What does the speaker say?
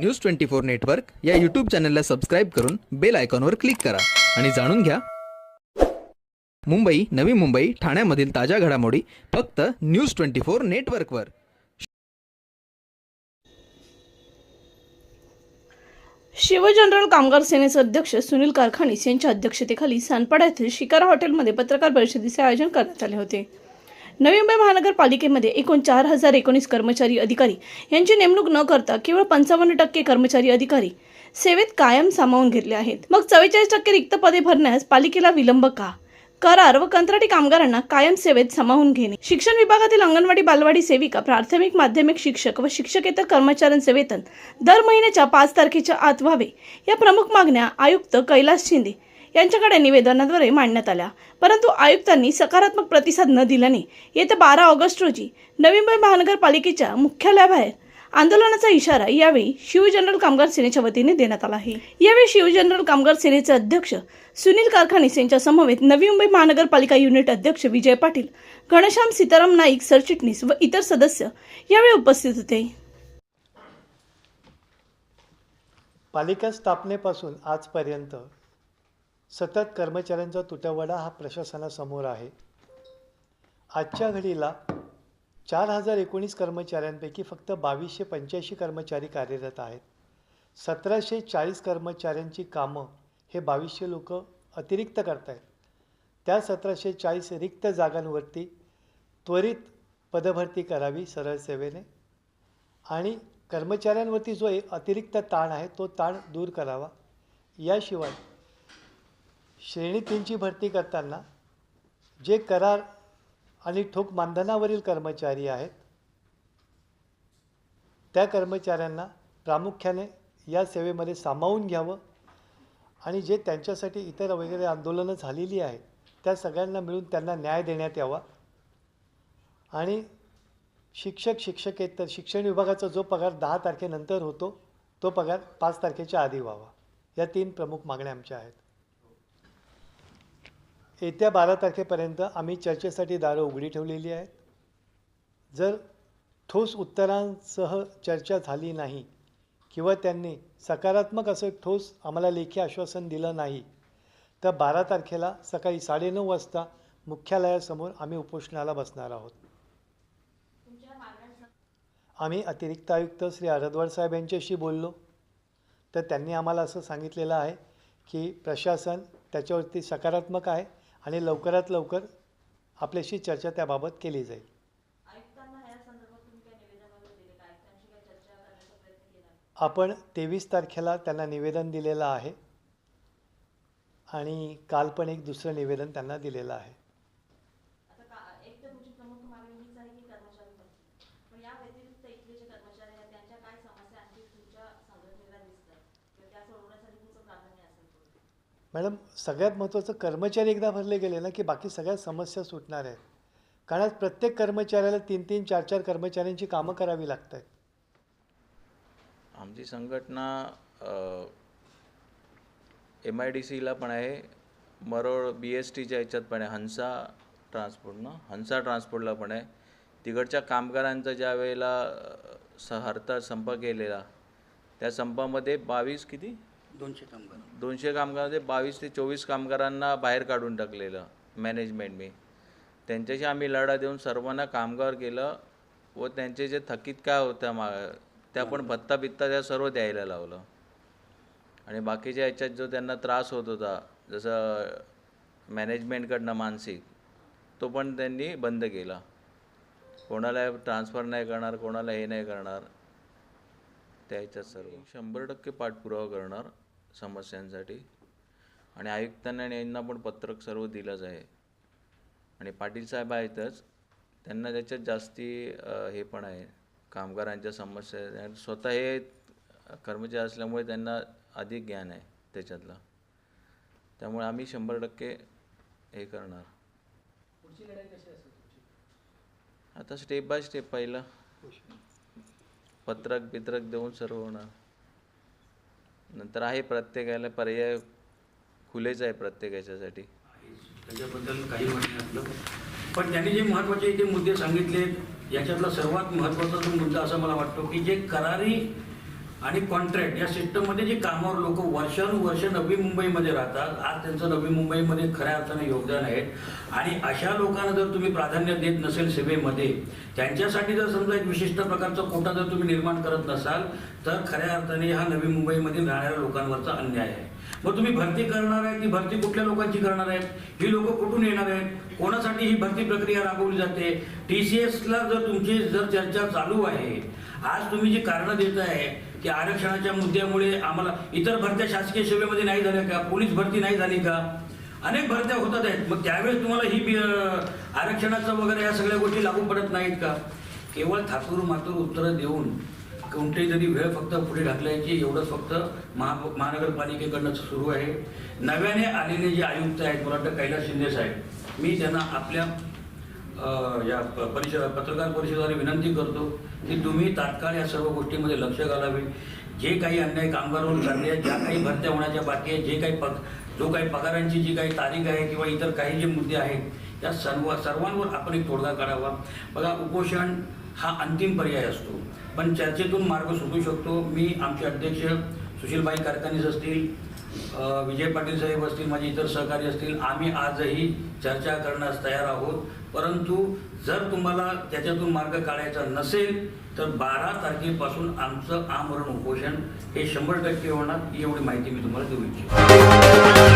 News twenty four network या YouTube चॅनलला subscribe करून बेल आयकॉनवर क्लिक करा. आणि जाणून घ्या. मुंबई नवी मुंबई ठाण्यामधील ताज्या घडामोडी फक्त न्यूज ट्वेंटी फोर नेटवर्कवर शिव जनरल कामगार सेनेचे अध्यक्ष सुनील कारखानीस यांच्या अध्यक्षतेखाली सानपाडा येथील शिकारा हॉटेलमध्ये पत्रकार परिषदेचे आयोजन करण्यात आले होते. नवी मुंबई महानगरपालिकेमध्ये एकूण चार हजार एकोणीस कर्मचारी अधिकारी यांची नेमणूक न करता केवळ पंचावन्न टक्के कर्मचारी अधिकारी सेवेत कायम सामावून घेतले आहेत. मग चव्वेचाळीस टक्के रिक्त पदे भरण्यास पालिकेला विलंब का? करार व कंत्राटी कामगारांना कायम सेवेत सामावून घेणे. शिक्षण विभागातील अंगणवाडी बालवाडी सेविका प्राथमिक माध्यमिक शिक्षक व शिक्षकेतर कर्मचाऱ्यांचे वेतन दर महिन्याच्या पाच तारखेच्या आत व्हावे. या प्रमुख मागण्या आयुक्त कैलास शिंदे यांच्याकडे निवेदनाद्वारे मांडण्यात आल्या. परंतु आयुक्तांनी सकारात्मक प्रतिसाद न दिल्याने येत्या बारा ऑगस्ट रोजी नवी मुंबई महानगरपालिकेच्या मुख्यालयाबाहेर आंदोलनाचा इशारा यावेळी शिव जनरल कामगार सेनेच्या वतीने देण्यात आला आहे. यावेळी शिव जनरल कामगार सेनेचे अध्यक्ष सुनील कारखानीस यांच्या समवेत नवी मुंबई महानगरपालिका युनिट अध्यक्ष विजय पाटील घनश्याम सीताराम नाईक सरचिटणीस व इतर सदस्य यावेळी उपस्थित होते. पालिका स्थापनेपासून आजपर्यंत सतत कर्मचाऱ्यांचा तुटवडा हा प्रशासनासमोर आहे. आजच्या घडीला चार हजार एकोणीस कर्मचाऱ्यांपैकी फक्त बावीसशे पंच्याऐंशी कर्मचारी कार्यरत आहेत. सतराशे चाळीस कर्मचाऱ्यांची कामं हे बावीसशे लोक अतिरिक्त करत आहेत त्या सतराशे चाळीस रिक्त जागांवरती त्वरित पदभरती करावी सरळ सेवेने. आणि कर्मचाऱ्यांवरती जो अतिरिक्त ताण आहे तो ताण दूर करावा. याशिवाय श्रेणी तीनची भरती करताना जे करार आणि ठोक मानधनावरील कर्मचारी आहेत त्या कर्मचाऱ्यांना प्रामुख्याने या सेवेमध्ये सामावून घ्यावं आणि जे त्यांच्यासाठी इतर वगैरे आंदोलनं झालेली आहेत त्या सगळ्यांना मिळून त्यांना न्याय देण्यात यावा. आणि शिक्षक शिक्षकेतर शिक्षण विभागाचा जो पगार दहा तारखेनंतर होतो तो पगार पाच तारखेच्या आधी व्हावा. या तीन प्रमुख मागण्या आमच्या आहेत. येत्या बारा तारखेपर्यंत आम्ही चर्चेसाठी दारं उघडी ठेवलेली आहेत. जर ठोस उत्तरांसह चर्चा झाली नाही किंवा त्यांनी सकारात्मक असं ठोस आम्हाला लेखी आश्वासन दिलं नाही तर बारा तारखेला सकाळी साडेनऊ वाजता मुख्यालयासमोर आम्ही उपोषणाला बसणार आहोत. आम्ही अतिरिक्त आयुक्त श्री अरदवाड साहेब यांच्याशी बोललो. तर त्यांनी आम्हाला असं सांगितलेलं आहे की प्रशासन त्याच्यावरती सकारात्मक आहे. आणि लवकरात लवकर आपल्याशी चर्चा त्याबाबत केली जाईल. आपण तेवीस तारखेला त्यांना निवेदन दिलेलं आहे आणि काल पण एक दुसरं निवेदन त्यांना दिलेलं आहे आता का एक तर तुमची प्रमुख मागणी हीच आहे की कर्मचारी भरती पण या व्यतिरिक्त इथले जे कर्मचारी आहेत त्यांच्या काय समस्या आणखी तुमच्या संघटनेला दिसतात किंवा त्या सोडवण्यासाठी तुमचं प्राधान्य असेल पुढे? मॅडम सगळ्यात महत्त्वाचं कर्मचारी एकदा भरले गेले ना की बाकी सगळ्या समस्या सुटणार आहेत. कारण आज प्रत्येक कर्मचाऱ्याला तीन तीन चार चार कर्मचाऱ्यांची कामं करावी लागत आहेत आमची संघटना एम आय डी सीला पण आहे. मरोळ बी एस टीच्या ह्याच्यात पण आहे. हंसा ट्रान्सपोर्ट ना? हंसा ट्रान्सपोर्टला पण आहे. तिकडच्या कामगारांचा ज्या वेळेला स हरताळ संप केलेला त्या संपामध्ये बावीस किती? दोनशे कामगार. दोनशे कामगारांमध्ये म्हणजे बावीस ते चोवीस कामगारांना बाहेर काढून टाकलेलं मॅनेजमेंटने त्यांच्याशी आम्ही लढा देऊन सर्वांना कामगार केलं व त्यांचे जे थकीत काय होत्या मा त्या पण भत्ता बित्ता त्या सर्व द्यायला लावलं. आणि बाकीच्या याच्यात जो त्यांना त्रास होत होता जसं मॅनेजमेंटकडनं मानसिक तो पण त्यांनी बंद केला. कोणाला ट्रान्सफर नाही करणार कोणाला हे नाही करणार. त्या ह्याच्यात सर्व. शंभर टक्के पाठपुरावा करणार समस्यांसाठी. आणि आयुक्तांना आणि यांना पण पत्रक सर्व दिलंच आहे. आणि पाटील साहेब आहेतच. त्यांना त्याच्यात जास्ती हे पण आहे. कामगारांच्या समस्या स्वतः हे कर्मचारी असल्यामुळे त्यांना अधिक ज्ञान आहे त्याच्यातलं. त्यामुळे आम्ही शंभर टक्के हे करणार. आता स्टेप बाय स्टेप पहिलं. पत्रक बित्रक देऊन सर्व होणार. नंतर आहे प्रत्येकाला पर्याय खुलेच आहे प्रत्येक याच्यासाठी. त्याच्याबद्दल काही म्हणणे पण त्यांनी जे महत्त्वाचे जे मुद्दे सांगितले याच्यातला सर्वात महत्त्वाचा जो मुद्दा असा मला वाटतो की जे करारी आणि कॉन्ट्रॅक्ट या सिस्टममध्ये जे कामावर लोक वर्षानुवर्ष नवी मुंबईमध्ये राहतात आज त्यांचं नवी मुंबईमध्ये खऱ्या अर्थाने योगदान आहे. आणि अशा लोकांना जर तुम्ही प्राधान्य देत नसेल सेवेमध्ये त्यांच्यासाठी जर समजा एक विशिष्ट प्रकारचा कोटा जर तुम्ही निर्माण करत नसाल तर खऱ्या अर्थाने हा नवी मुंबईमध्ये राहणाऱ्या लोकांवरचा अन्याय आहे. मग तुम्ही भरती करणार आहे ती भरती कुठल्या लोकांची करणार आहेत? ही लोक कुठून येणार आहेत? कोणासाठी ही भरती प्रक्रिया राबवली जाते? टी सी एसला जर तुमची जर चर्चा चालू आहे आज तुम्ही जी कारणं देत आहे की आरक्षणाच्या मुद्द्यामुळे आम्हाला इतर भरत्या शासकीय सेवेमध्ये नाही झाल्या का? पोलीस भरती नाही झाली का? अनेक भरत्या होतात आहेत. मग त्यावेळेस तुम्हाला ही आरक्षणाचं वगैरे या सगळ्या गोष्टी लागू पडत नाहीत का? केवळ थातूर मातूर उत्तरं देऊन कोणतेही तरी वेळ फक्त पुढे ढकलायची एवढंच फक्त महा महानगरपालिकेकडनं सुरू आहे. नव्याने आलेले जे आयुक्त आहेत मला वाटतं कैलास शिंदे साहेब मी त्यांना आपल्या या प- परिषद पत्रकार परिषदेद्वारे विनंती करतो की तुम्ही तात्काळ या सर्व गोष्टीमध्ये लक्ष घालावे. जे काही अन्याय कामगारांवर चालले आहेत ज्या काही भरत्या होण्याच्या बाकी आहेत जे काही पग जो काही पगारांची जी काही तारीख आहे किंवा इतर काही जे मुद्दे आहेत या सर्व सर्वांवर आपण एक तोडगा काढावा. बघा उपोषण हा अंतिम पर्याय असतो. पण चर्चेतून मार्ग सुटू शकतो. मी आमचे अध्यक्ष सुशीलबाई कारखानीस असतील विजय पाटील साहेब असतील माझे इतर सहकारी असतील आम्ही आजही चर्चा करण्यास तयार आहोत. परंतु जर तुम्हाला त्याच्यातून मार्ग काढायचा नसेल तर बारा तारखेपासून आमचं आमरण उपोषण हे शंभर टक्के होणार ही एवढी माहिती मी तुम्हाला देऊ इच्छितो.